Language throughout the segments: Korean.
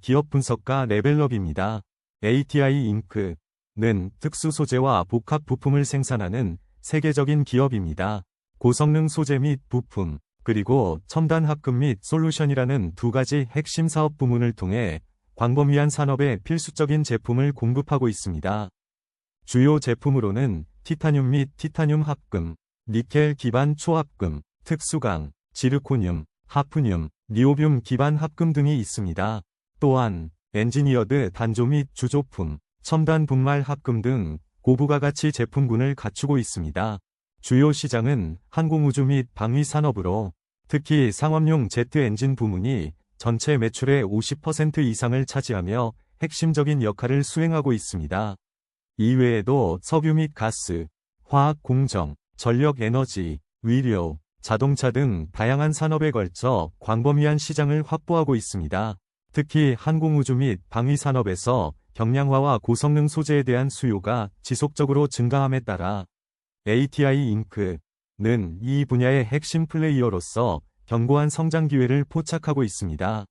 기업 분석가 레벨업입니다. ATI 잉크는 특수 소재와 복합 부품을 생산하는 세계적인 기업입니다. 고성능 소재 및 부품, 그리고 첨단 합금 및 솔루션이라는 두 가지 핵심 사업 부문을 통해 광범위한 산업에 필수적인 제품을 공급하고 있습니다. 주요 제품으로는 티타늄 및 티타늄 합금, 니켈 기반 초합금, 특수강, 지르코늄, 하프늄, 니오뷴 기반 합금 등이 있습니다. 또한 엔지니어드 단조 및 주조품, 첨단 분말 합금 등 고부가 가치 제품군을 갖추고 있습니다. 주요 시장은 항공우주 및 방위 산업으로 특히 상업용 제트 엔진 부문이 전체 매출의 50% 이상을 차지하며 핵심적인 역할을 수행하고 있습니다. 이외에도 석유 및 가스, 화학 공정, 전력 에너지, 위료, 자동차 등 다양한 산업에 걸쳐 광범위한 시장을 확보하고 있습니다. 특히 항공우주 및 방위 산업에서 경량화와 고성능 소재에 대한 수요가 지속적으로 증가함에 따라 ATI 잉크는 이 분야의 핵심 플레이어로서 견고한 성장 기회를 포착하고 있습니다.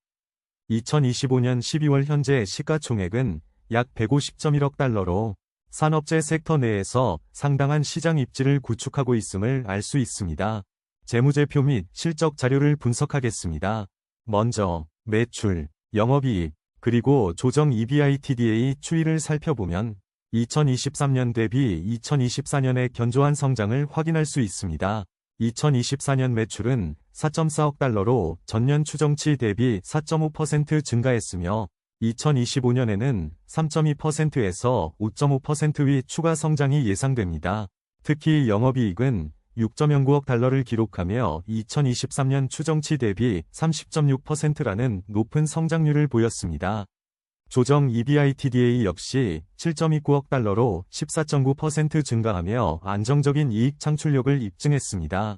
2025년 12월 현재 시가총액은 약 150.1억 달러로 산업재 섹터 내에서 상당한 시장 입지를 구축하고 있음을 알 수 있습니다. 재무제표 및 실적 자료를 분석하겠습니다. 먼저 매출, 영업이익, 그리고 조정 EBITDA 추이를 살펴보면 2023년 대비 2024년의 견조한 성장을 확인할 수 있습니다. 2024년 매출은 4.4억 달러로 전년 추정치 대비 4.5% 증가했으며 2025년에는 3.2%에서 5.5%의 추가 성장이 예상됩니다. 특히 영업이익은 6.09억 달러를 기록하며 2023년 추정치 대비 30.6%라는 높은 성장률을 보였습니다. 조정 EBITDA 역시 7.29억 달러로 14.9% 증가하며 안정적인 이익 창출력을 입증했습니다.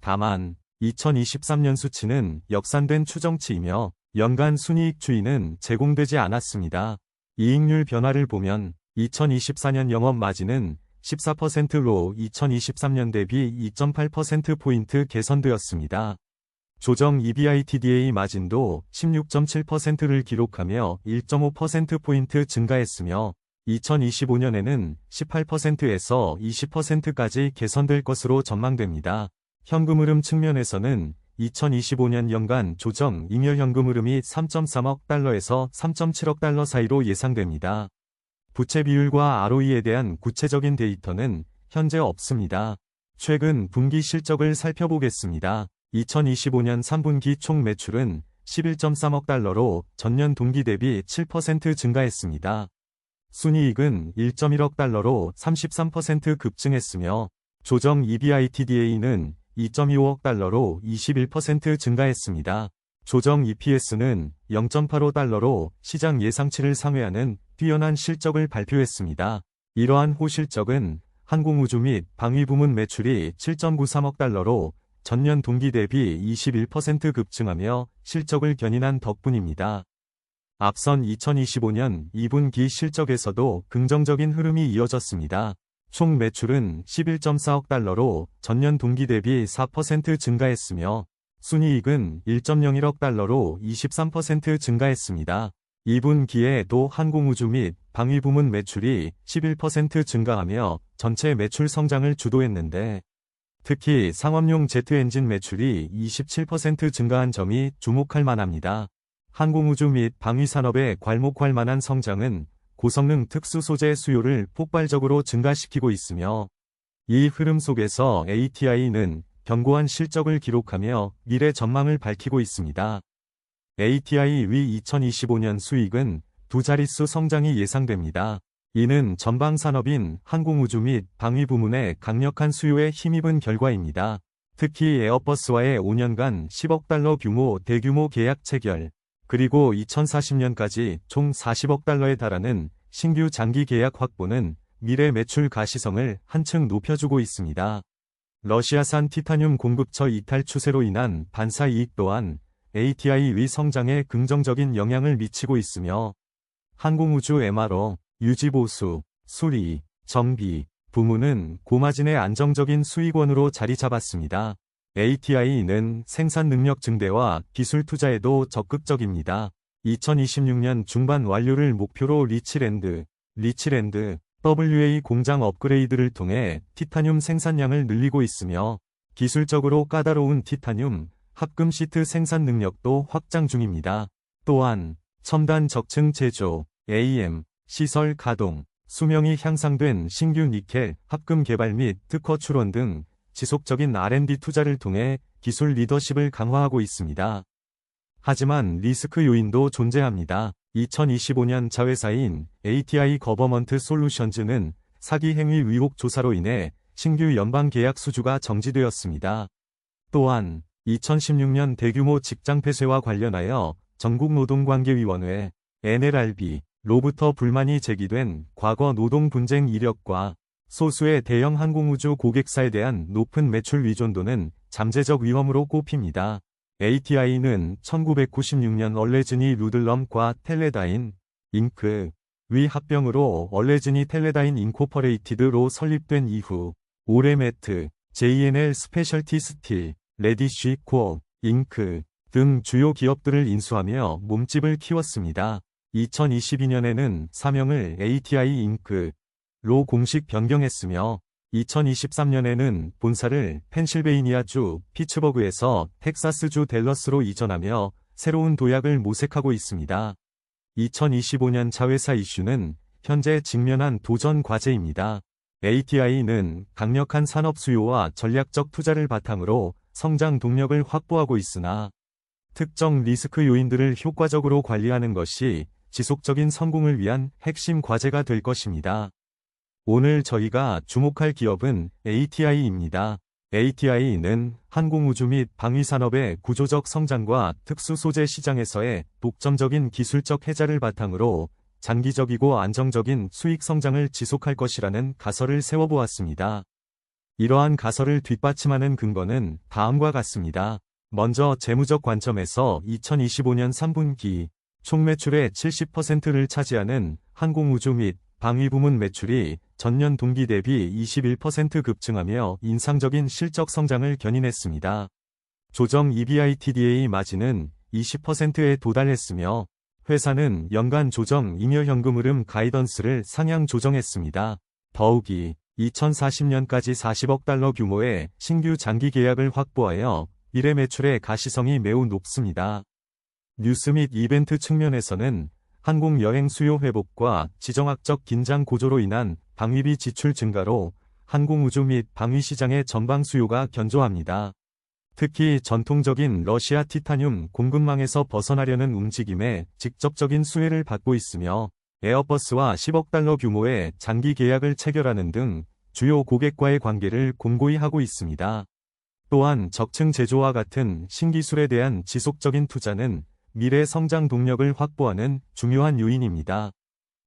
다만 2023년 수치는 역산된 추정치이며 연간 순이익 추이는 제공되지 않았습니다. 이익률 변화를 보면 2024년 영업 마진은 14%로 2023년 대비 2.8%포인트 개선되었습니다. 조정 EBITDA 마진도 16.7%를 기록하며 1.5%포인트 증가했으며 2025년에는 18%에서 20%까지 개선될 것으로 전망됩니다. 현금 흐름 측면에서는 2025년 연간 조정 잉여 현금 흐름이 3.3억 달러에서 3.7억 달러 사이로 예상됩니다. 부채 비율과 ROE에 대한 구체적인 데이터는 현재 없습니다. 최근 분기 실적을 살펴보겠습니다. 2025년 3분기 총 매출은 11.3억 달러로 전년 동기 대비 7% 증가했습니다. 순이익은 1.1억 달러로 33% 급증했으며 조정 EBITDA는 2.25억 달러로 21% 증가했습니다. 조정 EPS는 0.85 달러로 시장 예상치를 상회하는 뛰어난 실적을 발표했습니다. 이러한 호실적은 항공우주 및 방위 부문 매출이 7.93억 달러로 전년 동기 대비 21% 급증하며 실적을 견인한 덕분입니다. 앞선 2025년 2분기 실적에서도 긍정적인 흐름이 이어졌습니다. 총 매출은 11.4억 달러로 전년 동기 대비 4% 증가했으며 순이익은 1.01억 달러로 23% 증가했습니다. 2분기에도 항공우주 및 방위 부문 매출이 11% 증가하며 전체 매출 성장을 주도했는데 특히 상업용 제트 엔진 매출이 27% 증가한 점이 주목할 만합니다. 항공우주 및 방위산업의 괄목할 만한 성장은 고성능 특수 소재 수요를 폭발적으로 증가시키고 있으며 이 흐름 속에서 ATI는 견고한 실적을 기록하며 미래 전망을 밝히고 있습니다. ATI 위 2025년 수익은 두 자릿수 성장이 예상됩니다. 이는 전방 산업인 항공우주 및 방위 부문의 강력한 수요에 힘입은 결과입니다. 특히 에어버스와의 5년간 10억 달러 규모 대규모 계약 체결, 그리고 2040년까지 총 40억 달러에 달하는 신규 장기 계약 확보는 미래 매출 가시성을 한층 높여주고 있습니다. 러시아산 티타늄 공급처 이탈 추세로 인한 반사 이익 또한 ATI 위 성장에 긍정적인 영향을 미치고 있으며 항공우주 MRO, 유지보수, 수리, 정비, 부문은 고마진의 안정적인 수익원으로 자리 잡았습니다. ATI는 생산 능력 증대와 기술 투자에도 적극적입니다. 2026년 중반 완료를 목표로 리치랜드, 리치랜드, WA 공장 업그레이드를 통해 티타늄 생산량을 늘리고 있으며 기술적으로 까다로운 티타늄 합금 시트 생산 능력도 확장 중입니다. 또한 첨단 적층 제조, AM, 시설 가동, 수명이 향상된 신규 니켈 합금 개발 및 특허 출원 등 지속적인 R&D 투자를 통해 기술 리더십을 강화하고 있습니다. 하지만 리스크 요인도 존재합니다. 2025년 자회사인 ATI 거버먼트 솔루션즈는 사기 행위 의혹 조사로 인해 신규 연방 계약 수주가 정지되었습니다. 또한 2016년 대규모 직장 폐쇄와 관련하여 전국노동관계위원회 NLRB 로부터 불만이 제기된 과거 노동 분쟁 이력과 소수의 대형 항공우주 고객사에 대한 높은 매출 위존도는 잠재적 위험으로 꼽힙니다. ATI는 1996년 얼레즈니 루들럼과 텔레다인, 잉크, 위 합병으로 얼레즈니 텔레다인 인코퍼레이티드로 설립된 이후 오레메트, JNL 스페셜티 스틸, 레디쉬 코어, 잉크 등 주요 기업들을 인수하며 몸집을 키웠습니다. 2022년에는 사명을 ATI 잉크로 공식 변경했으며 2023년에는 본사를 펜실베이니아주 피츠버그에서 텍사스주 댈러스로 이전하며 새로운 도약을 모색하고 있습니다. 2025년 자회사 이슈는 현재 직면한 도전 과제입니다. ATI는 강력한 산업 수요와 전략적 투자를 바탕으로 성장 동력을 확보하고 있으나 특정 리스크 요인들을 효과적으로 관리하는 것이 지속적인 성공을 위한 핵심 과제가 될 것입니다. 오늘 저희가 주목할 기업은 ATI입니다. ATI는 항공우주 및 방위산업의 구조적 성장과 특수 소재 시장에서의 독점적인 기술적 해자를 바탕으로 장기적이고 안정적인 수익 성장을 지속할 것이라는 가설을 세워보았습니다. 이러한 가설을 뒷받침하는 근거는 다음과 같습니다. 먼저 재무적 관점에서 2025년 3분기 총 매출의 70%를 차지하는 항공우주 및 방위 부문 매출이 전년 동기 대비 21% 급증하며 인상적인 실적 성장을 견인했습니다. 조정 EBITDA 마진은 20%에 도달했으며 회사는 연간 조정 잉여현금 흐름 가이던스를 상향 조정했습니다. 더욱이 2040년까지 40억 달러 규모의 신규 장기 계약을 확보하여 미래 매출의 가시성이 매우 높습니다. 뉴스 및 이벤트 측면에서는 항공 여행 수요 회복과 지정학적 긴장 고조로 인한 방위비 지출 증가로 항공 우주 및 방위 시장의 전방 수요가 견조합니다. 특히 전통적인 러시아 티타늄 공급망에서 벗어나려는 움직임에 직접적인 수혜를 받고 있으며 에어버스와 10억 달러 규모의 장기 계약을 체결하는 등 주요 고객과의 관계를 공고히 하고 있습니다. 또한 적층 제조와 같은 신기술에 대한 지속적인 투자는 미래 성장 동력을 확보하는 중요한 요인입니다.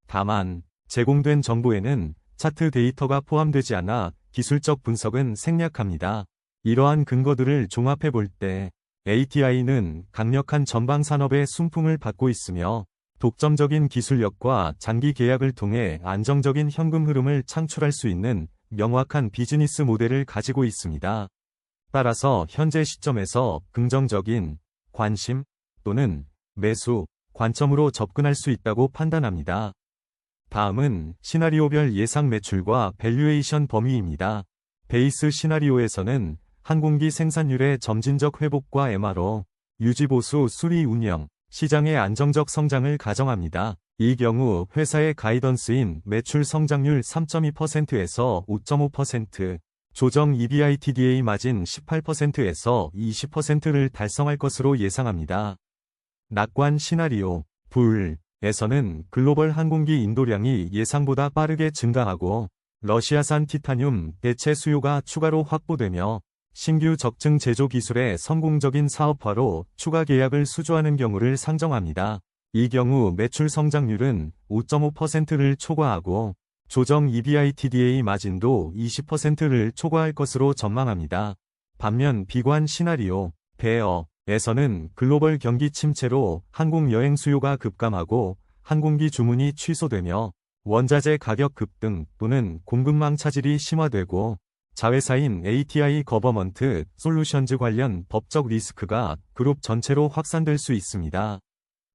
다만 제공된 정보에는 차트 데이터가 포함되지 않아 기술적 분석은 생략합니다. 이러한 근거들을 종합해 볼 때 ATI는 강력한 전방 산업의 순풍을 받고 있으며 독점적인 기술력과 장기 계약을 통해 안정적인 현금 흐름을 창출할 수 있는 명확한 비즈니스 모델을 가지고 있습니다. 따라서 현재 시점에서 긍정적인 관심 또는 매수 관점으로 접근할 수 있다고 판단합니다. 다음은 시나리오별 예상 매출과 밸류에이션 범위입니다. 베이스 시나리오에서는 항공기 생산율의 점진적 회복과 MRO, 유지보수 수리 운영, 시장의 안정적 성장을 가정합니다. 이 경우 회사의 가이던스인 매출 성장률 3.2%에서 5.5%, 조정 EBITDA 마진 18%에서 20%를 달성할 것으로 예상합니다. 낙관 시나리오, 불에서는 글로벌 항공기 인도량이 예상보다 빠르게 증가하고 러시아산 티타늄 대체 수요가 추가로 확보되며 신규 적증 제조 기술의 성공적인 사업화로 추가 계약을 수주하는 경우를 상정합니다. 이 경우 매출 성장률은 5.5%를 초과하고 조정 EBITDA 마진도 20%를 초과할 것으로 전망합니다. 반면 비관 시나리오, 베어에서는 글로벌 경기 침체로 항공 여행 수요가 급감하고 항공기 주문이 취소되며 원자재 가격 급등 또는 공급망 차질이 심화되고 자회사인 ATI 거버먼트 솔루션즈 관련 법적 리스크가 그룹 전체로 확산될 수 있습니다.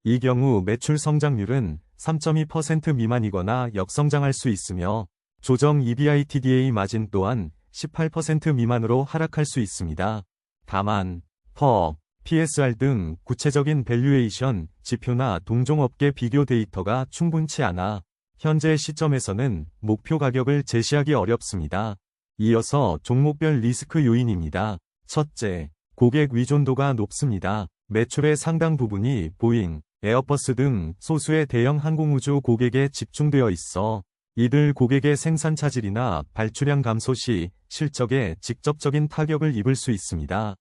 이 경우 매출 성장률은 3.2% 미만이거나 역성장할 수 있으며 조정 EBITDA 마진 또한 18% 미만으로 하락할 수 있습니다. 다만 퍼, PSR 등 구체적인 밸류에이션 지표나 동종업계 비교 데이터가 충분치 않아 현재 시점에서는 목표 가격을 제시하기 어렵습니다. 이어서 종목별 리스크 요인입니다. 첫째, 고객 위존도가 높습니다. 매출의 상당 부분이 보잉, 에어버스 등 소수의 대형 항공우주 고객에 집중되어 있어 이들 고객의 생산 차질이나 발주량 감소 시 실적에 직접적인 타격을 입을 수 있습니다.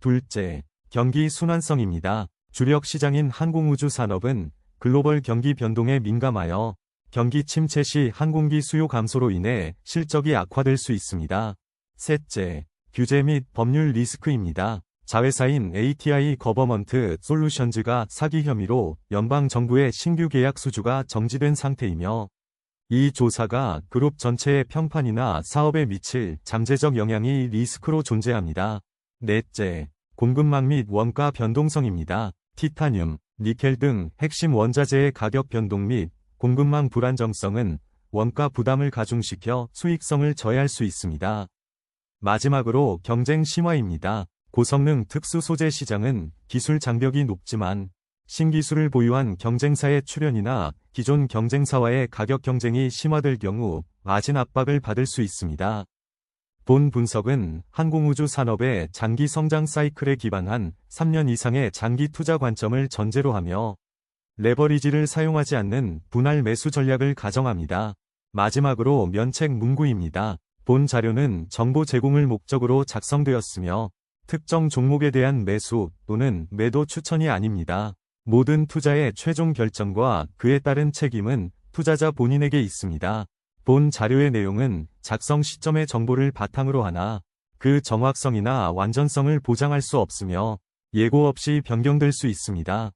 둘째, 경기 순환성입니다. 주력 시장인 항공우주 산업은 글로벌 경기 변동에 민감하여 경기 침체 시 항공기 수요 감소로 인해 실적이 악화될 수 있습니다. 셋째, 규제 및 법률 리스크입니다. 자회사인 ATI 거버먼트 솔루션즈가 사기 혐의로 연방 정부의 신규 계약 수주가 정지된 상태이며 이 조사가 그룹 전체의 평판이나 사업에 미칠 잠재적 영향이 리스크로 존재합니다. 넷째, 공급망 및 원가 변동성입니다. 티타늄, 니켈 등 핵심 원자재의 가격 변동 및 공급망 불안정성은 원가 부담을 가중시켜 수익성을 저해할 수 있습니다. 마지막으로 경쟁 심화입니다. 고성능 특수 소재 시장은 기술 장벽이 높지만 신기술을 보유한 경쟁사의 출현이나 기존 경쟁사와의 가격 경쟁이 심화될 경우 마진 압박을 받을 수 있습니다. 본 분석은 항공우주 산업의 장기 성장 사이클에 기반한 3년 이상의 장기 투자 관점을 전제로 하며 레버리지를 사용하지 않는 분할 매수 전략을 가정합니다. 마지막으로 면책 문구입니다. 본 자료는 정보 제공을 목적으로 작성되었으며 특정 종목에 대한 매수 또는 매도 추천이 아닙니다. 모든 투자의 최종 결정과 그에 따른 책임은 투자자 본인에게 있습니다. 본 자료의 내용은 작성 시점의 정보를 바탕으로 하나 그 정확성이나 완전성을 보장할 수 없으며 예고 없이 변경될 수 있습니다.